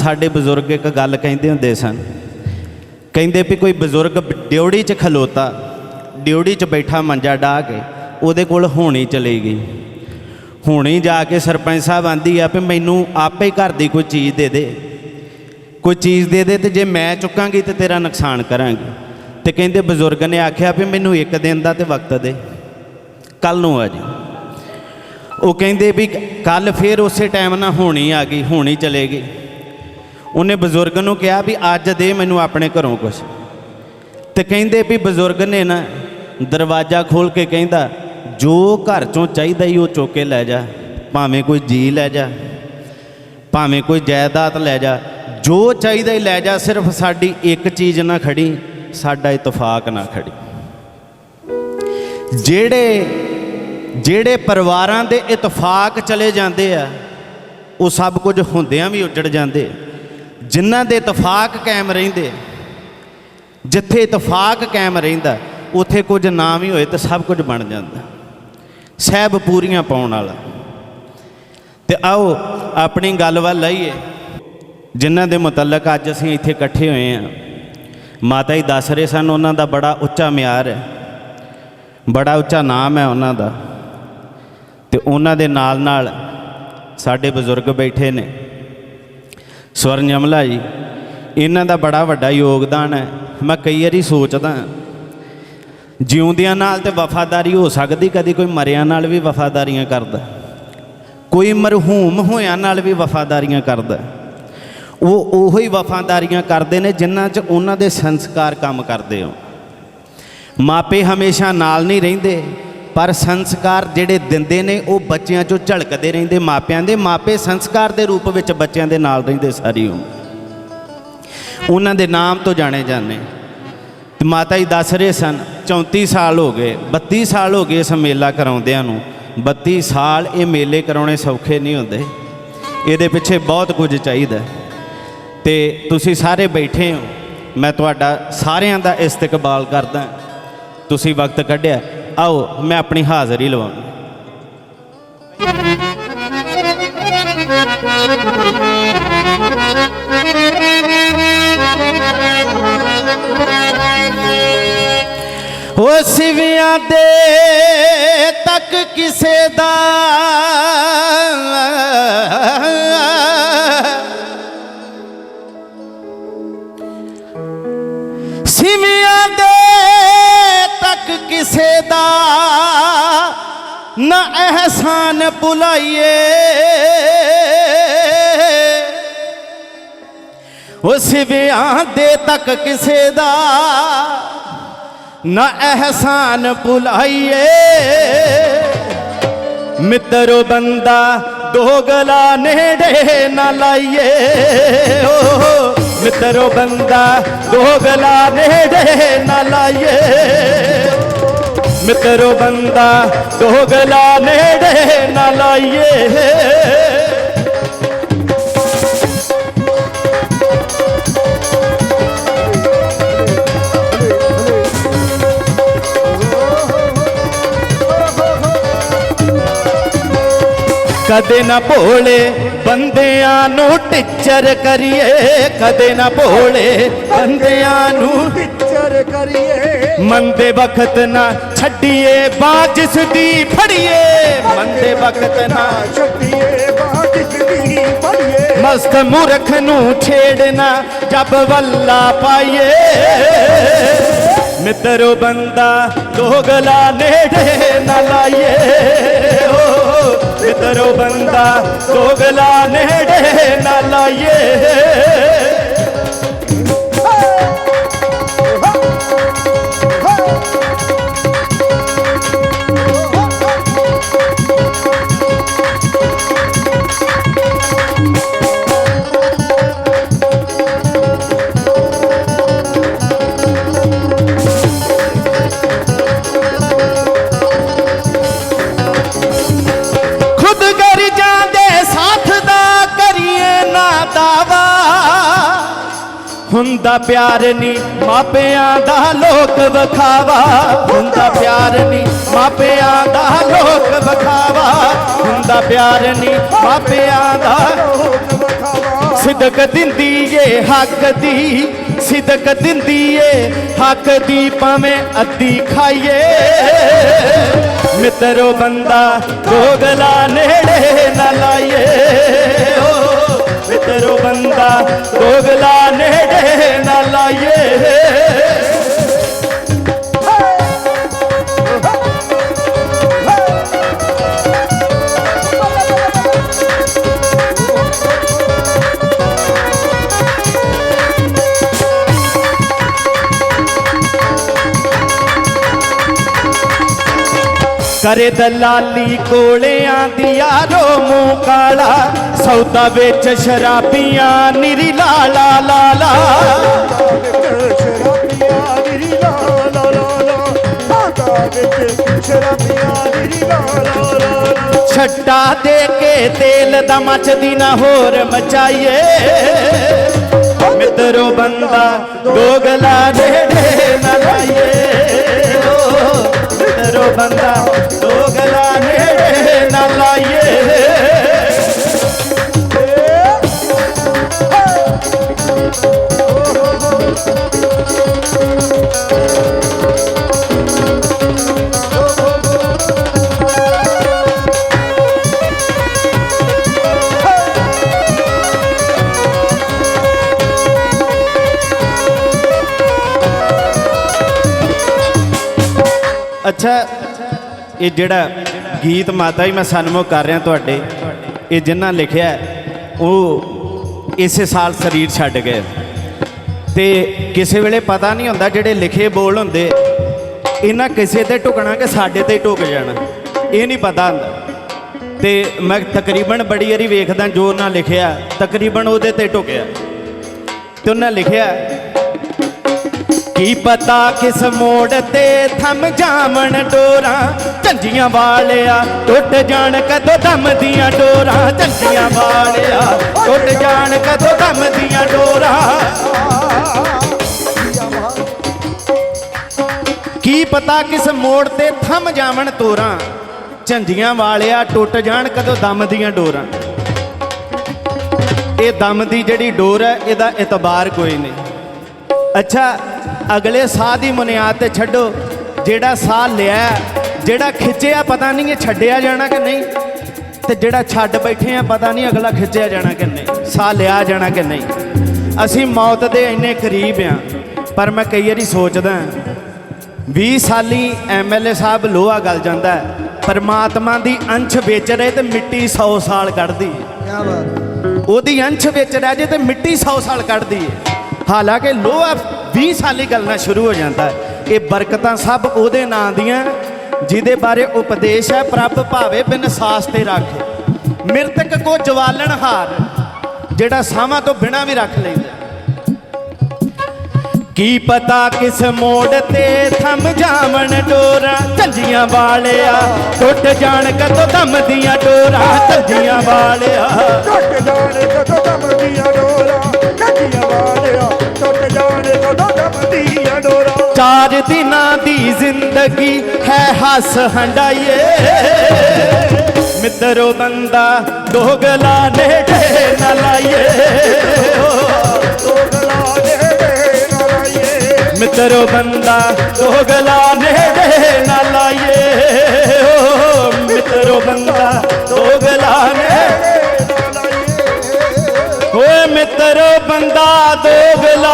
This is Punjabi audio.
ਸਾਡੇ ਬਜ਼ੁਰਗ ਇੱਕ ਗੱਲ ਕਹਿੰਦੇ ਹੁੰਦੇ ਸਨ। ਕਹਿੰਦੇ ਵੀ ਕੋਈ ਬਜ਼ੁਰਗ ਡਿਉੜੀ 'ਚ ਖਲੋਤਾ ਡਿਉੜੀ 'ਚ ਬੈਠਾ ਮੰਜਾ ਢਾ ਕੇ, ਉਹਦੇ ਕੋਲ ਹੋਣੀ ਚਲੀ ਗਈ। ਹੁਣੀ ਜਾ ਕੇ ਸਰਪੰਚ ਸਾਹਿਬ ਆਂਦੀ ਆ ਵੀ ਮੈਨੂੰ ਆਪੇ ਹੀ ਘਰ ਦੀ ਕੋਈ ਚੀਜ਼ ਦੇ ਦੇ। ਕੋਈ ਚੀਜ਼ ਦੇ ਦੇ ਤੇ ਜੇ ਮੈਂ ਚੁੱਕਾਂਗੀ ਤੇ ਤੇਰਾ ਨੁਕਸਾਨ ਕਰਾਂਗੀ। ਤੇ ਕਹਿੰਦੇ ਬਜ਼ੁਰਗ ਨੇ ਆਖਿਆ ਵੀ ਮੈਨੂੰ ਇੱਕ ਦਿਨ ਦਾ ਤੇ ਵਕਤ ਦੇ। ਕੱਲ ਨੂੰ ਆ ਜੀ ਉਹ ਕਹਿੰਦੇ ਵੀ ਕੱਲ ਫੇਰ ਉਸੇ ਟਾਈਮ ਨਾਲ ਹੋਣੀ ਆ ਗਈ, ਹੋਣੀ ਚਲੇ ਗਈ। ਉਹਨੇ ਬਜ਼ੁਰਗ ਨੂੰ ਕਿਹਾ ਵੀ ਅੱਜ ਦੇ ਮੈਨੂੰ ਆਪਣੇ ਘਰੋਂ ਕੁਝ ਤੇ ਕਹਿੰਦੇ ਵੀ ਬਜ਼ੁਰਗ ਨੇ ਨਾ ਦਰਵਾਜ਼ਾ ਖੋਲ ਕੇ ਕਹਿੰਦਾ, ਜੋ ਘਰ ਚੋਂ ਚਾਹੀਦਾ ਹੀ ਉਹ ਚੁੱਕ ਕੇ ਲੈ ਜਾ, ਭਾਵੇਂ ਕੋਈ ਜੀ ਲੈ ਜਾ, ਭਾਵੇਂ ਕੋਈ ਜਾਇਦਾਦ ਲੈ ਜਾ, ਜੋ ਚਾਹੀਦਾ ਹੀ ਲੈ ਜਾ, ਸਿਰਫ ਸਾਡੀ ਇੱਕ ਚੀਜ਼ ਨਾ ਖੜੀ, ਸਾਡਾ ਇਤਫਾਕ ਨਾ ਖੜੀ। ਜਿਹੜੇ ਜਿਹੜੇ ਪਰਿਵਾਰਾਂ ਦੇ ਇਤਫਾਕ ਚਲੇ ਜਾਂਦੇ ਆ, ਉਹ ਸਭ ਕੁਝ ਹੁੰਦਿਆਂ ਵੀ ਉੱਜੜ ਜਾਂਦੇ ਜਿਨ੍ਹਾਂ ਦੇ ਇਤਫਾਕ ਕਾਇਮ ਰਹਿੰਦੇ ਜਿੱਥੇ ਇਤਫਾਕ ਕਾਇਮ ਰਹਿੰਦਾ, ਉੱਥੇ ਕੁਝ ਨਾ ਵੀ ਹੋਏ ਤਾਂ ਸਭ ਕੁਝ ਬਣ ਜਾਂਦਾ। ਸਹਿਬ ਪੂਰੀਆਂ ਪਾਉਣ ਵਾਲਾ। ਤੇ ਆਓ ਆਪਣੀ ਗੱਲ ਵੱਲ ਲਈਏ। ਜਿਨ੍ਹਾਂ ਦੇ ਮੁਤਲਕ ਅੱਜ ਅਸੀਂ ਇੱਥੇ ਇਕੱਠੇ ਹੋਏ ਆ, ਮਾਤਾ ਜੀ ਦੱਸ ਰਹੇ ਸਨ ਉਹਨਾਂ ਦਾ ਬੜਾ ਉੱਚਾ ਮਿਆਰ ਹੈ। ਬੜਾ ਉੱਚਾ ਨਾਮ ਹੈ ਉਹਨਾਂ ਦਾ। ਤੇ ਉਹਨਾਂ ਦੇ ਨਾਲ ਨਾਲ ਸਾਡੇ ਬਜ਼ੁਰਗ ਬੈਠੇ ਨੇ। ਸਵਰਨ ਅਮਲਾ ਜੀ, ਇਹਨਾਂ ਦਾ ਬੜਾ ਵੱਡਾ ਯੋਗਦਾਨ ਹੈ। ਮੈਂ ਕਈ ਵਾਰੀ ਸੋਚਦਾ ਜਿਉਂਦਿਆਂ ਨਾਲ ਤੇ ਵਫਾਦਾਰੀ ਹੋ ਸਕਦੀ, ਕਦੀ ਕੋਈ ਮਰਿਆਂ ਨਾਲ ਵੀ ਵਫਾਦਾਰੀਆਂ ਕਰਦਾ ਕੋਈ ਮਰਹੂਮ ਹੋਇਆਂ ਨਾਲ ਵੀ ਵਫਾਦਾਰੀਆਂ ਕਰਦਾ ਉਹ ਉਹੋ ਹੀ ਵਫਾਦਾਰੀਆਂ ਕਰਦੇ ਨੇ ਜਿਨ੍ਹਾਂ 'ਚ ਉਹਨਾਂ ਦੇ ਸੰਸਕਾਰ ਕੰਮ ਕਰਦੇ ਹੋ। ਮਾਪੇ ਹਮੇਸ਼ਾ ਨਾਲ ਨਹੀਂ ਰਹਿੰਦੇ। ਪਰ ਸੰਸਕਾਰ ਜਿਹੜੇ ਦਿੰਦੇ ਨੇ, ਉਹ ਬੱਚਿਆਂ 'ਚੋਂ ਝਲਕਦੇ ਰਹਿੰਦੇ ਮਾਪਿਆਂ ਦੇ। ਮਾਪੇ ਸੰਸਕਾਰ ਦੇ ਰੂਪ ਵਿੱਚ ਬੱਚਿਆਂ ਦੇ ਨਾਲ ਰਹਿੰਦੇ ਸਾਰੀ ਉਮਰ। ਉਹਨਾਂ ਦੇ ਨਾਮ ਤੋਂ ਜਾਣੇ ਜਾਂਦੇ। ਤੇ ਮਾਤਾ ਜੀ ਦੱਸ ਰਹੇ ਸਨ 34 ਸਾਲ ਹੋ ਗਏ 32 ਸਾਲ ਹੋ ਗਏ ਇਸ ਮੇਲਾ ਕਰਾਉਂਦਿਆਂ ਨੂੰ। 32 ਸਾਲ ਇਹ ਮੇਲੇ ਕਰਾਉਣੇ ਸੌਖੇ ਨਹੀਂ ਹੁੰਦੇ। ਇਹਦੇ ਪਿੱਛੇ ਬਹੁਤ ਕੁਝ ਚਾਹੀਦਾ। ਤੇ ਤੁਸੀਂ ਸਾਰੇ ਬੈਠੇ ਹੋ। ਮੈਂ ਤੁਹਾਡਾ ਸਾਰਿਆਂ ਦਾ ਇਸਤਕਬਾਲ ਕਰਦਾ। ਤੁਸੀਂ ਵਕਤ ਕੱਢਿਆ। ਆਓ ਮੈਂ ਆਪਣੀ ਹਾਜ਼ਰੀ ਲਵਾਉਂ ਉਹ ਸਿਵਿਆਂ ਦੇ ਤੱਕ ਕਿਸੇ ਦਾ ਕਿਸੇ ਦਾ ਨਾ ਅਹਿਸਾਨ ਭੁਲਾਈਏ। ਉਸ ਵਿਆਹ ਦੇ ਤੱਕ ਕਿਸੇ ਦਾ ਨਾ ਅਹਿਸਾਨ ਭੁਲਾਈਏ। ਮਿੱਤਰੋ ਬੰਦਾ ਦੋਗਲਾ ਨੇੜੇ ਨਾ ਲਾਈਏ। ਓ, ਮਿੱਤਰੋ ਬੰਦਾ ਦੋਗਲਾ ਨੇੜੇ ਨਾ ਲਾਈਏ। ਮਿੱਤਰੋ ਬੰਦਾ ਦੋਗਲਾ ਨੇੜੇ ਨਾ ਲਾਈਏ ਕਦੇ ਨਾ ਭੋਲੇ ਬੰਦਿਆਂ ਨੂੰ ਟਿੱਚਰ ਕਰੀਏ ਕਦੇ ਨਾ ਭੋਲੇ ਬੰਦਿਆਂ ਨੂੰ ਟੀਚਰ ਕਰੀਏ। ਮੰਦੇ ਵਕਤ ਨਾ ਛੱਡੀਏ ਬਾਜਿਸ ਦੀ ਫੜੀਏ। ਮੰਦੇ ਵਕਤ ਨਾ ਛੱਡੀਏ ਬਾਜ ਦੀ ਪੜੀਏ ਮਸਤ ਮੂਰਖ ਨੂੰ ਛੇੜਨਾ ਜਬ ਵੱਲਾ ਪਾਈਏ। ਮਿੱਤਰੋ ਬੰਦਾ ਦੋਗਲਾ ਨੇੜੇ ਨਾ ਲਾਈਏ। ਮਿੱਤਰੋ ਬੰਦਾ ਦੋਗਲਾ ਨੇੜੇ ਨਾ ਲਾਈਏ। ਹੁੰਦਾ ਪਿਆਰ ਨਹੀਂ ਮਾਪਿਆਂ ਦਾ ਲੋਕ ਵਿਖਾਵਾ। ਹੁੰਦਾ ਪਿਆਰ ਨਹੀਂ ਮਾਪਿਆਂ ਦਾ ਲੋਕ ਵਿਖਾਵਾ। ਹੁੰਦਾ ਪਿਆਰ ਨਹੀਂ ਮਾਪਿਆਂ ਦਾ ਸਿਦਕ ਦਿੰਦੀ ਏ ਹੱਕ ਦੀ, ਸਿਦਕ ਦਿੰਦੀ ਏ ਹੱਕ ਦੀ, ਭਾਵੇਂ ਅੱਧੀ ਖਾਈਏ। ਮਿੱਤਰੋ ਬੰਦਾ ਦੋਗਲਾ ਨੇੜੇ ਕਰੇ ਦਲਾਲੀ ਕੋਲਿਆਂ ਦੀ ਯਾਰੋ ਮੂੰਹ ਕਾਲਾ, ਸੌਦਾ ਵਿੱਚ ਸ਼ਰਾਬੀਆਂ ਨਿਰੀ ਲਾ ਲਾ ਲਾ ਲਾ। ਛੱਟਾ ਦੇ ਕੇ ਤੇਲ ਦਾ ਮੱਚਦੀ ਨਾ ਹੋਰ ਮਚਾਈਏ। ਮਿੱਤਰੋ ਬੰਦਾ ਦੋਗਲਾ ਨੇੜੇ। ਮਿੱਤਰੋ ਬੰਦਾ ਇਹ ਜਿਹੜਾ ਗੀਤ ਮਾਤਾ ਜੀ ਮੈਂ ਸਨਮੁਖ ਕਰ ਰਿਹਾ ਤੁਹਾਡੇ, ਇਹ ਜਿਨ੍ਹਾਂ ਲਿਖਿਆ ਉਹ ਇਸੇ ਸਾਲ ਸਰੀਰ ਛੱਡ ਗਏ। ਤੇ ਕਿਸੇ ਵੇਲੇ ਪਤਾ ਨਹੀਂ ਹੁੰਦਾ ਜਿਹੜੇ ਲਿਖੇ ਬੋਲ ਹੁੰਦੇ, ਇਹਨਾਂ ਕਿਸੇ ਤੇ ਟੁਕਣਾ ਕਿ ਸਾਡੇ ਤੇ ਟੁਕ ਜਾਣਾ। ਇਹ ਨਹੀਂ ਪਤਾ ਹੁੰਦਾ। ਤੇ ਮੈਂ ਤਕਰੀਬਨ ਬੜੀ ਵਾਰੀ ਵੇਖਦਾ ਜੋ ਉਹਨਾਂ ਲਿਖਿਆ, ਤਕਰੀਬਨ ਉਹਦੇ ਤੇ ਟੁਕਿਆ ਤੇ ਉਹਨਾਂ ਲਿਖਿਆ ਕੀ ਪਤਾ ਕਿਸ ਮੋੜ ਤੇ ਥੰਮ ਜਾਵਣ ਡੋਰਾਂ? ਝੰਜੀਆਂ ਵਾਲਿਆ, ਟੁੱਟ ਜਾਣ ਕਦੋਂ ਦਮ ਦੀਆਂ ਡੋਰਾਂ? ਝੰਜੀਆਂ ਵਾਲਿਆ, ਟੁੱਟ ਜਾਣ ਕਦੋਂ ਦਮ ਦੀਆਂ ਡੋਰਾਂ? ਕੀ ਪਤਾ ਕਿਸ ਮੋੜ ਤੇ ਥੰਮ ਜਾਵਣ ਤੋਰਾਂ? ਝੰਜੀਆਂ ਵਾਲਿਆ, ਟੁੱਟ ਜਾਣ ਕਦੋਂ ਦਮ ਦੀਆਂ ਡੋਰਾਂ? ਇਹ ਦਮ ਦੀ ਜਿਹੜੀ ਡੋਰ ਹੈ, ਇਹਦਾ ਇਤਬਾਰ ਕੋਈ ਨਹੀਂ। ਅੱਛਾ ਅਗਲੇ ਸਾਹ ਦੀ ਮੁਨਿਆਦ ਤੇ ਛੱਡੋ। ਜਿਹੜਾ ਸਾਹ ਲਿਆ ਜਿਹੜਾ ਖਿੱਚਿਆ ਪਤਾ ਨਹੀਂ ਇਹ ਛੱਡਿਆ ਜਾਣਾ ਕਿ ਨਹੀਂ। ਤੇ ਜਿਹੜਾ ਛੱਡ ਬੈਠੇ ਆ ਪਤਾ ਨਹੀਂ ਅਗਲਾ ਖਿੱਚਿਆ ਜਾਣਾ ਕਿ ਨਹੀਂ ਸਾਹ ਲਿਆ ਜਾਣਾ ਕਿ ਨਹੀਂ। ਅਸੀਂ ਮੌਤ ਦੇ ਇੰਨੇ ਕਰੀਬ ਆ ਪਰ ਮੈਂ ਕਈ ਵਾਰੀ ਸੋਚਦਾ 20 ਸਾਲੀ ਐਮਐਲਏ ਸਾਹਿਬ ਲੋਹਾ ਗਲ ਜਾਂਦਾ ਹੈ। ਪਰਮਾਤਮਾ ਦੀ ਅੰਸ਼ ਵਿੱਚ ਰਹੇ ਤੇ ਮਿੱਟੀ 100 ਸਾਲ ਕੱਢਦੀ ਹੈ। ਉਹਦੀ ਅੰਸ਼ ਵਿੱਚ ਰਹਿ ਜੇ ਤੇ ਮਿੱਟੀ 100 ਸਾਲ ਕੱਢਦੀ ਹੈ। ਹਾਲਾਂਕਿ ਲੋਹਾ 20 ਸਾਲੀ ਗਲਣਾ ਸ਼ੁਰੂ ਹੋ ਜਾਂਦਾ ਹੈ। ਇਹ ਬਰਕਤਾਂ ਸਭ ਉਹਦੇ ਨਾਂ ਦੀਆਂ, ਜਿਹਦੇ ਬਾਰੇ ਉਪਦੇਸ਼ ਹੈ, ਪ੍ਰਭ ਭਾਵੇ ਬਿਨ ਸਾਸ ਤੇ ਰੱਖੇ। ਮਿਰਤਕ ਕੋ ਜਵਾਲਣ ਹਾਰ, ਜਿਹੜਾ ਸਾਹਾਂ ਤੋਂ ਬਿਨਾ ਵੀ ਰੱਖ ਲੈਂਦਾ ਕੀ ਪਤਾ ਕਿਸ ਮੋੜ ਤੇ ਥਮ ਜਾਵਣ ਡੋਰਾਂ ਝੰਜੀਆਂ ਵਾਲਿਆ। ਟੁੱਟ ਜਾਣ ਕਦੋਂ ਦਮ ਦੀਆਂ ਡੋਰਾਂ ਝੰਜੀਆਂ ਵਾਲਿਆ। ਟੁੱਟ ਜਾਣੇ ਚਾਰ ਦਿਨਾਂ ਦੀ ਜ਼ਿੰਦਗੀ ਹੈ ਹੱਸ ਹੰਡਾਈਏ। ਮਿੱਤਰੋ ਬੰਦਾ ਦੋਗਲਾ ਨੇੜੇ ਨਾ ਲਾਈਏ। ਮਿੱਤਰੋ ਬੰਦਾ ਦੋਗਲਾ ਨੇੜੇ ਨਾ ਲਾਈਏ। ਓ ਮਿੱਤਰੋ ਬੰਦਾ ਦੋਗਲਾ ਨੇੜੇ ਓਏ ਮਿੱਤਰੋ ਬੰਦਾ ਦੋਗਲਾ